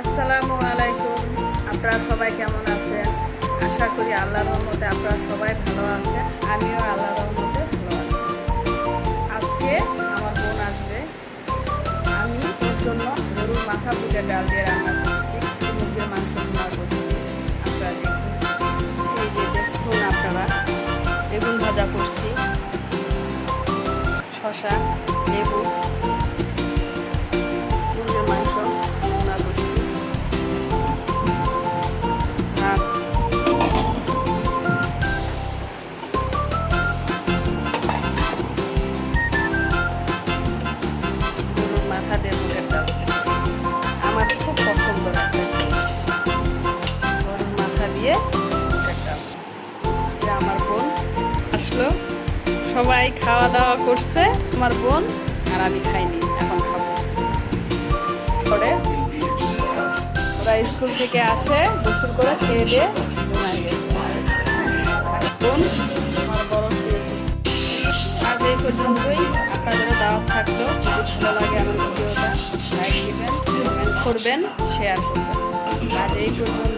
আসসালামু আলাইকুম। আপনারা সবাই কেমন আছেন? আশা করি আল্লাহর রহমতে আপনারা সবাই ভালো আছেন। আমিও আল্লাহর রহমতে ভালো আছি। আজকে আমার বোন আসবে। আমি ওর জন্য গরুর মাথা পুজো ডাল দিয়ে রান্না করছি। মুরগির মাংস রান্না করছি। আপনারা এই যে দেখুন আপনারা। বেগুন ভাজা করছি। শশা লেবু। দিয়ে ডাল আমার বোন আসলো। সবাই খাওয়া দাওয়া করছে আমার বোন, আর আমি খাইনি, এখন খাব। পরে ওরা স্কুল থেকে আসে, গোসল করে খেয়ে দিয়ে গেছে। বোন আমার বড় এই পর্যন্তই। আপনাদের দাওয়াত থাকল। ভালো লাগে আমার ভিডিওটা লাইক দিবেন করবেন শেয়ার করবেন। আজ এই পর্যন্ত